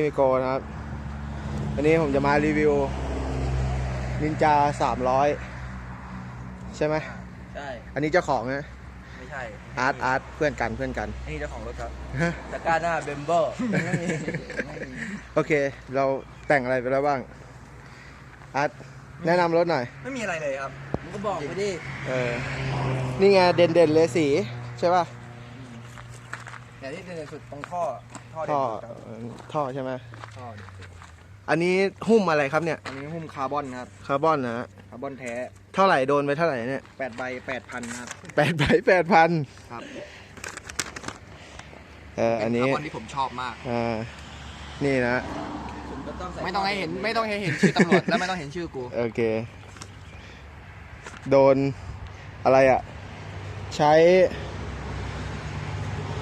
มิโกนะครับ วันนี้ผมจะมารีวิวนินจา300ใช่ไหมใช่ อันนี้เจ้าของนะ ไม่ใช่ อาร์ตอาร์ตเพื่อนกันเพื่อนกัน นี่เจ้าของรถครับตะกร้าหน้าเบมเบอร์ไม่มีไม่มีโอเค เราแต่งอะไรไปแล้วบ้าง อาร์ตแนะนำรถหน่อย ไม่มีอะไรเลยครับมึงก็บอกไปดิ เออ นี่ไงเด่นเด่นๆเลยสี ใช่ป่ะอย่างที่เด่นสุดตรงท่อ ท่อเด่ท่อนสุดครับเออท่อใช่ไหมท่อเด่นสุดอันนี้หุ้มอะไรครับเนี่ยอันนี้หุ้มคาร์บอนครับคาร์บอนนะฮะคาร์บอนแท้เท่าไหร่โดนไปเท่าไหร่เนี่ยแปดใบแปดพันครับแปดใบแปดพันครับเอออันนี้เป็คาร์บอนที่ผมชอบมาก อ่านี่นะ ไม่ต้องให้เห็นไม่ต้องให้เห็นชื่อตำรวจแล้วไม่ต้องเห็นชื่อกูโอเค โดนอะไรอะใช้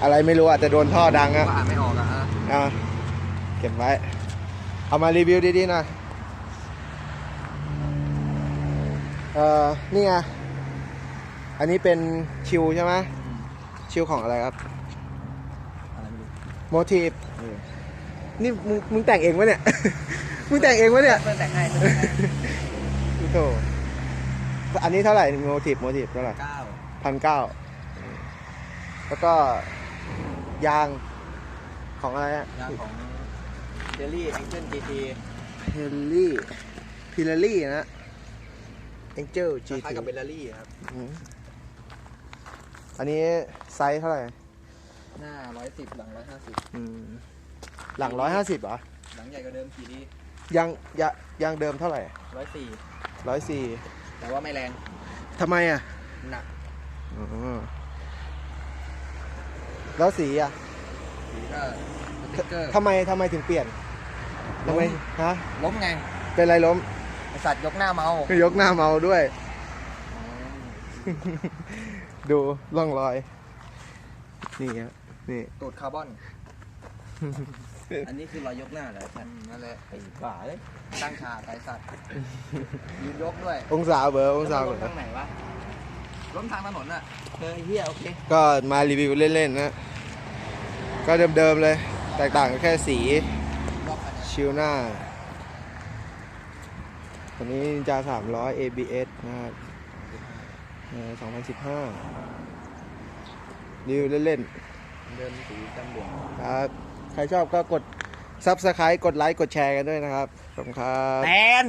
อะไรไม่รู้อะแต่โดนท่อดังก็อะอ่านไม่ออกอะฮะ อะเก็บไว้ เอามารีวิวดีๆหน่อยเอ่อ นี่ไง อันนี้เป็นชิวใช่ไหมชิวของอะไรครับ อะไรไม่รู้โมทีฟเออนี่มึงมึงแต่งเองวะเนี่ย มึงแต่งเองวะเนี่ยเพื่อนแต่งให้เพื่อนแต่งให้โธ่อันนี้เท่าไหร่โมทีฟโมทีฟเท่าไหร่เก้าพันเก้าแล้วก็ยาง ของอะไรอะยางของเดลี่แองเจิลจีทีเพลลี่พิลลี่นะเอ็งเจิลคจีล้ายๆกับเบลลารี่ครับ อันนี้ไซส์เท่าไหร่หน้าร้อยสิบหลังร้อยห้าสิบอืมหลังร้อยห้าสิบเหรอหลังใหญ่กว่าเดิมกี่ดียางยางยางเดิมเท่าไหร่ร้อยสี่ร้อยสี่แต่ว่าไม่แรงทำไมอะหนักอ๋อแล้วสีอะสี ก็สติ๊กเกอร์ทำไมทำไมถึงเปลี่ยนทำไมฮะล้มไงเป็นไรล้มไอสัตว์ยกหน้าเมา ยกหน้าเมาด้วย ดูร่องรอย นี่ครับนี่ตูดคาร์บอน อันนี้คือรอยยกหน้าเหรอท่านนั่นแหละไอ้บ้าเลยตั้งฉากไอสัตว์ยืนยกด้วยองศาเบอร์องศาแล้วเบมันอล้มทางร์ไหนวะล้มทางถนนอะเฮ้ยเฮียโอเค ก็มารีวิวเล่นๆนะ ก็เดิมๆเลย แตกต่างกันแค่สีล็อกอันเนี้ยชิลหน้าตัวนี้จา300 ABS นะครับเอ่อ2015รีวิวเล่นเดินสีดำเหลืองๆครับ ใครชอบก็กด Subscribe กดไลค์ กดแชร์กันด้วยนะครับ ขอบคุณครับ แตน